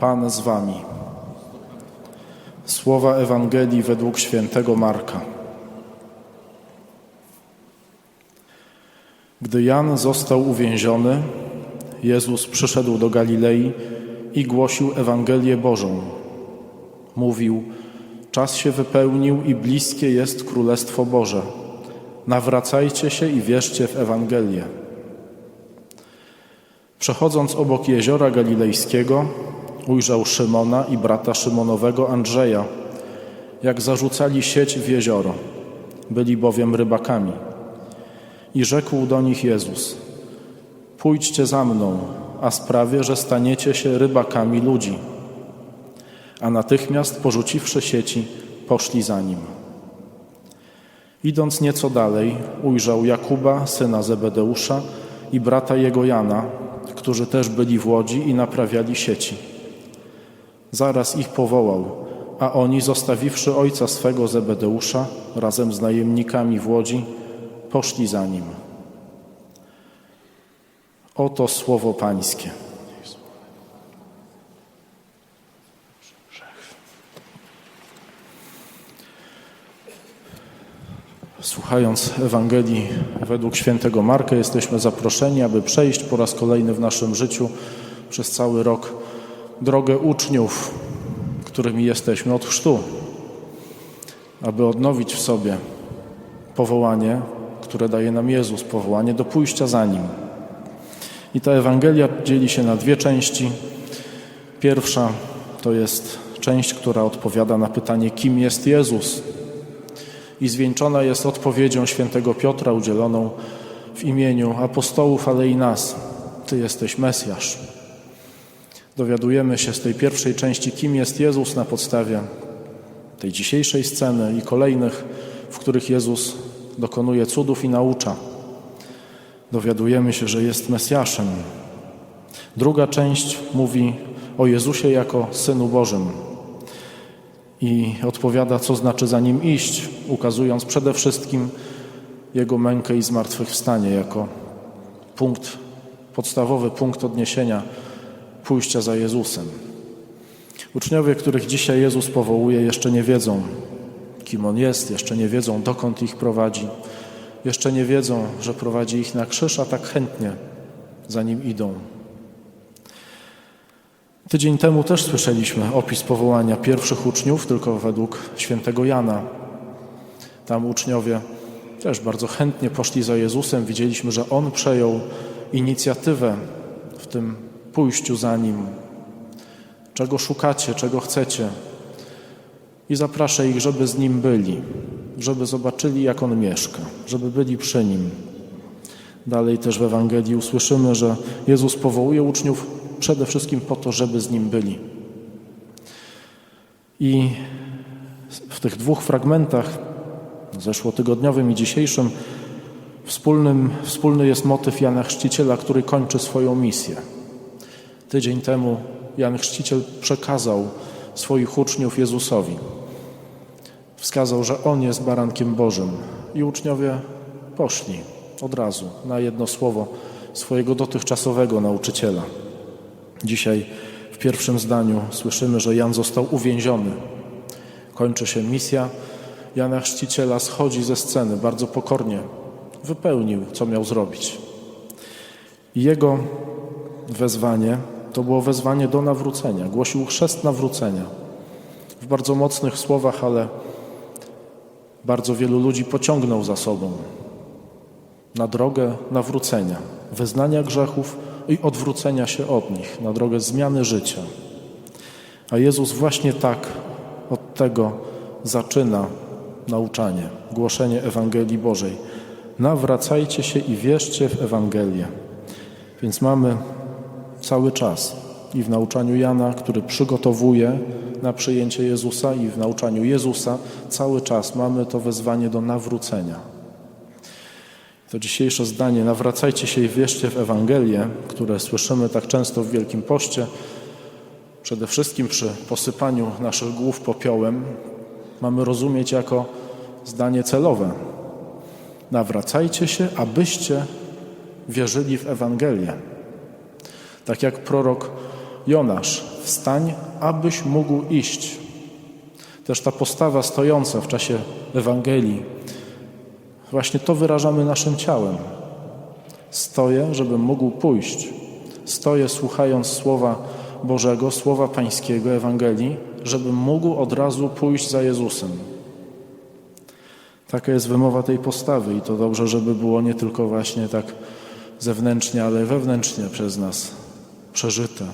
Pan z wami. Słowa Ewangelii według świętego Marka. Gdy Jan został uwięziony, Jezus przyszedł do Galilei i głosił Ewangelię Bożą. Mówił: Czas się wypełnił i bliskie jest Królestwo Boże. Nawracajcie się i wierzcie w Ewangelię. Przechodząc obok jeziora galilejskiego, ujrzał Szymona i brata Szymonowego Andrzeja, jak zarzucali sieć w jezioro. Byli bowiem rybakami. I rzekł do nich Jezus: Pójdźcie za mną, a sprawię, że staniecie się rybakami ludzi. A natychmiast porzuciwszy sieci, poszli za nim. Idąc nieco dalej, ujrzał Jakuba, syna Zebedeusza i brata jego Jana, którzy też byli w łodzi i naprawiali sieci. Zaraz ich powołał, a oni, zostawiwszy ojca swego Zebedeusza razem z najemnikami w łodzi, poszli za nim. Oto słowo Pańskie. Słuchając Ewangelii według świętego Marka, jesteśmy zaproszeni, aby przejść po raz kolejny w naszym życiu przez cały rok drogę uczniów, którymi jesteśmy od chrztu, aby odnowić w sobie powołanie, które daje nam Jezus, powołanie do pójścia za Nim. I ta Ewangelia dzieli się na dwie części. Pierwsza to jest część, która odpowiada na pytanie, kim jest Jezus, i zwieńczona jest odpowiedzią świętego Piotra udzieloną w imieniu apostołów, ale i nas. Ty jesteś Mesjasz. Dowiadujemy się z tej pierwszej części, kim jest Jezus na podstawie tej dzisiejszej sceny i kolejnych, w których Jezus dokonuje cudów i naucza. Dowiadujemy się, że jest Mesjaszem. Druga część mówi o Jezusie jako Synu Bożym i odpowiada, co znaczy za nim iść, ukazując przede wszystkim jego mękę i zmartwychwstanie jako punkt, podstawowy punkt odniesienia pójścia za Jezusem. Uczniowie, których dzisiaj Jezus powołuje, jeszcze nie wiedzą, kim On jest, jeszcze nie wiedzą, dokąd ich prowadzi, jeszcze nie wiedzą, że prowadzi ich na krzyż, a tak chętnie za Nim idą. Tydzień temu też słyszeliśmy opis powołania pierwszych uczniów, tylko według świętego Jana. Tam uczniowie też bardzo chętnie poszli za Jezusem. Widzieliśmy, że On przejął inicjatywę w tym pójściu za Nim. Czego szukacie, czego chcecie. I zaprasza ich, żeby z Nim byli, żeby zobaczyli, jak On mieszka, żeby byli przy Nim. Dalej też w Ewangelii usłyszymy, że Jezus powołuje uczniów przede wszystkim po to, żeby z Nim byli. I w tych dwóch fragmentach, zeszłotygodniowym i dzisiejszym, wspólnym, wspólny jest motyw Jana Chrzciciela, który kończy swoją misję. Tydzień temu Jan Chrzciciel przekazał swoich uczniów Jezusowi. Wskazał, że On jest barankiem Bożym i uczniowie poszli od razu na jedno słowo swojego dotychczasowego nauczyciela. Dzisiaj w pierwszym zdaniu słyszymy, że Jan został uwięziony. Kończy się misja. Jana Chrzciciela schodzi ze sceny bardzo pokornie. Wypełnił, co miał zrobić. Jego wezwanie to było wezwanie do nawrócenia. Głosił chrzest nawrócenia. W bardzo mocnych słowach, ale bardzo wielu ludzi pociągnął za sobą na drogę nawrócenia, wyznania grzechów i odwrócenia się od nich, na drogę zmiany życia. A Jezus właśnie tak od tego zaczyna nauczanie, głoszenie Ewangelii Bożej. Nawracajcie się i wierzcie w Ewangelię. Więc mamy cały czas i w nauczaniu Jana, który przygotowuje na przyjęcie Jezusa, i w nauczaniu Jezusa cały czas mamy to wezwanie do nawrócenia. To dzisiejsze zdanie, nawracajcie się i wierzcie w Ewangelię, które słyszymy tak często w Wielkim Poście, przede wszystkim przy posypaniu naszych głów popiołem, mamy rozumieć jako zdanie celowe. Nawracajcie się, abyście wierzyli w Ewangelię. Tak jak prorok Jonasz wstań, abyś mógł iść. Też ta postawa stojąca w czasie Ewangelii, właśnie to wyrażamy naszym ciałem. Stoję, żebym mógł pójść. Stoję słuchając Słowa Bożego, Słowa Pańskiego, Ewangelii, żebym mógł od razu pójść za Jezusem. Taka jest wymowa tej postawy i to dobrze, żeby było nie tylko właśnie tak zewnętrznie, ale wewnętrznie przez nas przeżyte.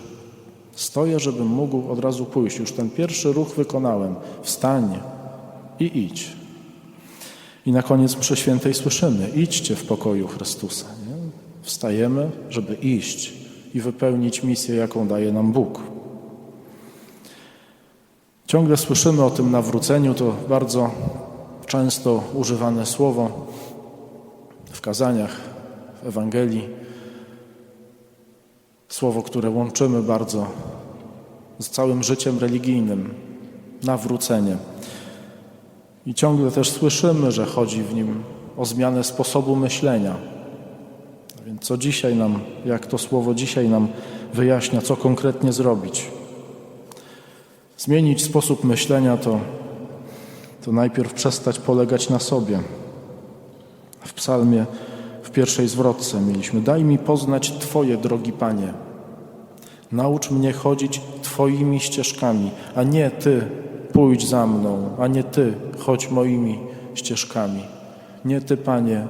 Stoję, żebym mógł od razu pójść. Już ten pierwszy ruch wykonałem. Wstań i idź. I na koniec przy świętej słyszymy: idźcie w pokoju Chrystusa. Nie? Wstajemy, żeby iść i wypełnić misję, jaką daje nam Bóg. Ciągle słyszymy o tym nawróceniu, to bardzo często używane słowo w kazaniach, w Ewangelii. Słowo, które łączymy bardzo z całym życiem religijnym nawrócenie. I ciągle też słyszymy, że chodzi w nim o zmianę sposobu myślenia. A więc co dzisiaj nam, jak to słowo dzisiaj nam wyjaśnia, co konkretnie zrobić? Zmienić sposób myślenia to, to najpierw przestać polegać na sobie. W psalmie w pierwszej zwrotce mieliśmy Daj mi poznać Twoje, drogi Panie. Naucz mnie chodzić Twoimi ścieżkami, a nie Ty pójdź za mną, a nie Ty chodź moimi ścieżkami. Nie Ty, Panie,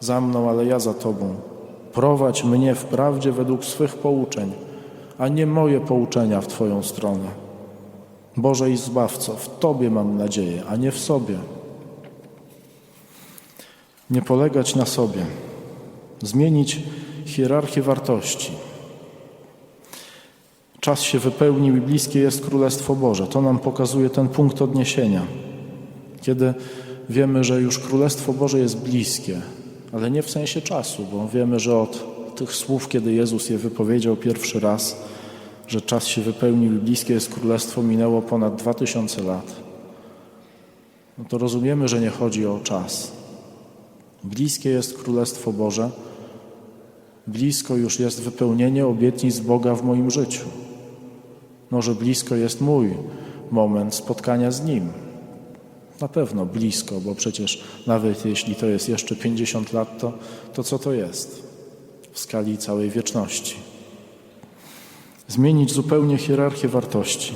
za mną, ale ja za Tobą. Prowadź mnie w prawdzie według swych pouczeń, a nie moje pouczenia w Twoją stronę. Boże i Zbawco, w Tobie mam nadzieję, a nie w sobie. Nie polegać na sobie, zmienić hierarchię wartości. Czas się wypełnił i bliskie jest Królestwo Boże. To nam pokazuje ten punkt odniesienia, kiedy wiemy, że już Królestwo Boże jest bliskie, ale nie w sensie czasu, bo wiemy, że od tych słów, kiedy Jezus je wypowiedział pierwszy raz, że czas się wypełnił i bliskie jest Królestwo, minęło ponad dwa tysiące lat. No to rozumiemy, że nie chodzi o czas. Bliskie jest Królestwo Boże, blisko już jest wypełnienie obietnic Boga w moim życiu. Może blisko jest mój moment spotkania z Nim. Na pewno blisko, bo przecież nawet jeśli to jest jeszcze 50 lat, to, to co to jest w skali całej wieczności? Zmienić zupełnie hierarchię wartości,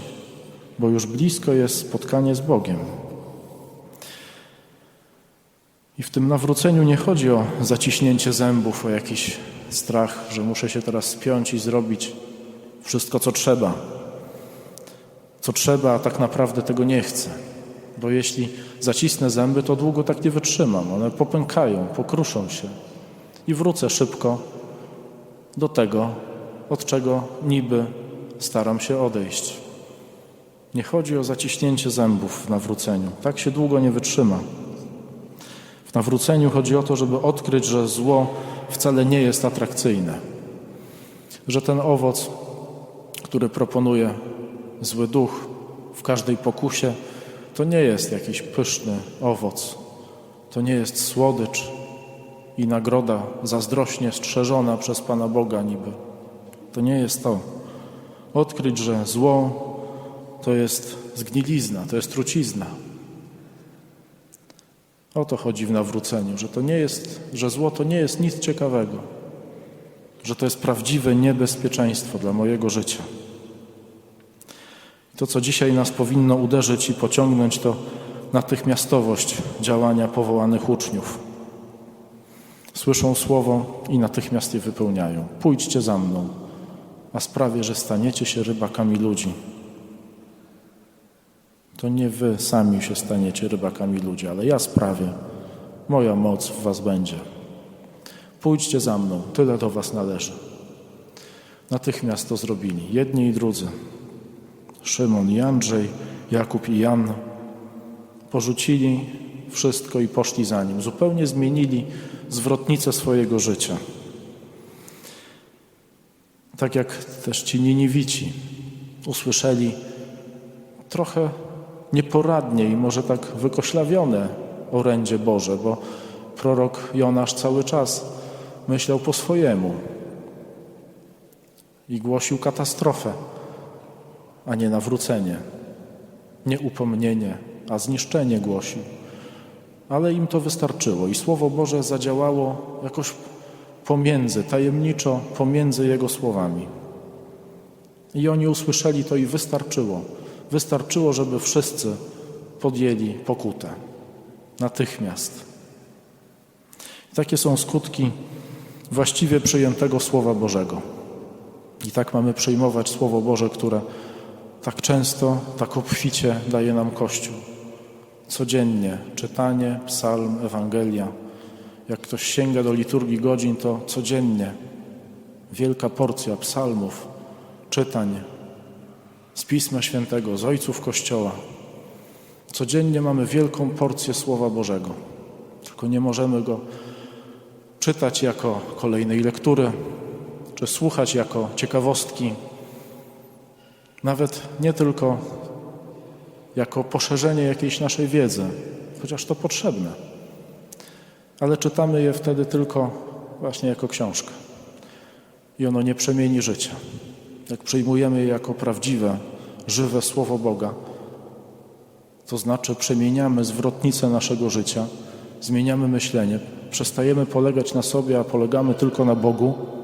bo już blisko jest spotkanie z Bogiem. I w tym nawróceniu nie chodzi o zaciśnięcie zębów, o jakiś strach, że muszę się teraz spiąć i zrobić wszystko, co trzeba. Co trzeba, a tak naprawdę tego nie chcę. Bo jeśli zacisnę zęby, to długo tak nie wytrzymam. One popękają, pokruszą się. I wrócę szybko do tego, od czego niby staram się odejść. Nie chodzi o zaciśnięcie zębów w nawróceniu. Tak się długo nie wytrzyma. W nawróceniu chodzi o to, żeby odkryć, że zło wcale nie jest atrakcyjne. Że ten owoc, który proponuje zły duch w każdej pokusie, to nie jest jakiś pyszny owoc. To nie jest słodycz i nagroda zazdrośnie strzeżona przez Pana Boga niby. To nie jest to. Odkryć, że zło to jest zgnilizna, to jest trucizna. O to chodzi w nawróceniu, że to nie jest, że zło to nie jest nic ciekawego, że to jest prawdziwe niebezpieczeństwo dla mojego życia. To, co dzisiaj nas powinno uderzyć i pociągnąć, to natychmiastowość działania powołanych uczniów. Słyszą słowo i natychmiast je wypełniają. Pójdźcie za mną, a sprawię, że staniecie się rybakami ludzi. To nie wy sami się staniecie rybakami ludzi, ale ja sprawię. Moja moc w was będzie. Pójdźcie za mną, tyle do was należy. Natychmiast to zrobili, jedni i drudzy. Szymon i Andrzej, Jakub i Jan porzucili wszystko i poszli za nim. Zupełnie zmienili zwrotnicę swojego życia. Tak jak też ci Niniwici usłyszeli trochę nieporadnie i może tak wykoślawione orędzie Boże, bo prorok Jonasz cały czas myślał po swojemu i głosił katastrofę a nie nawrócenie. Nie upomnienie, a zniszczenie głosił. Ale im to wystarczyło i Słowo Boże zadziałało jakoś pomiędzy, tajemniczo pomiędzy Jego słowami. I oni usłyszeli to i wystarczyło. Wystarczyło, żeby wszyscy podjęli pokutę. Natychmiast. I takie są skutki właściwie przyjętego Słowa Bożego. I tak mamy przyjmować Słowo Boże, które tak często, tak obficie daje nam Kościół. Codziennie czytanie, psalm, Ewangelia. Jak ktoś sięga do liturgii godzin, to codziennie wielka porcja psalmów, czytań z Pisma Świętego, z Ojców Kościoła. Codziennie mamy wielką porcję Słowa Bożego, tylko nie możemy go czytać jako kolejnej lektury, czy słuchać jako ciekawostki, nawet nie tylko jako poszerzenie jakiejś naszej wiedzy, chociaż to potrzebne, ale czytamy je wtedy tylko właśnie jako książkę i ono nie przemieni życia. Jak przyjmujemy je jako prawdziwe, żywe Słowo Boga, to znaczy przemieniamy zwrotnicę naszego życia, zmieniamy myślenie, przestajemy polegać na sobie, a polegamy tylko na Bogu,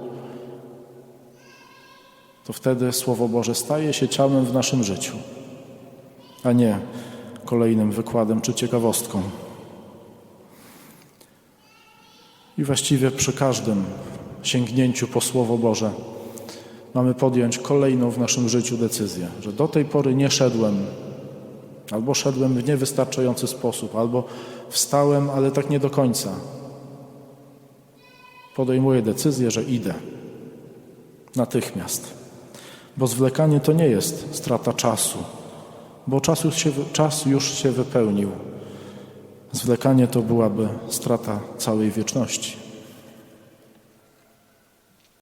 to wtedy Słowo Boże staje się ciałem w naszym życiu, a nie kolejnym wykładem czy ciekawostką. I właściwie przy każdym sięgnięciu po Słowo Boże mamy podjąć kolejną w naszym życiu decyzję, że do tej pory nie szedłem, albo szedłem w niewystarczający sposób, albo wstałem, ale tak nie do końca. Podejmuję decyzję, że idę natychmiast, bo zwlekanie to nie jest strata czasu, bo czas już się, czas już się wypełnił. Zwlekanie to byłaby strata całej wieczności.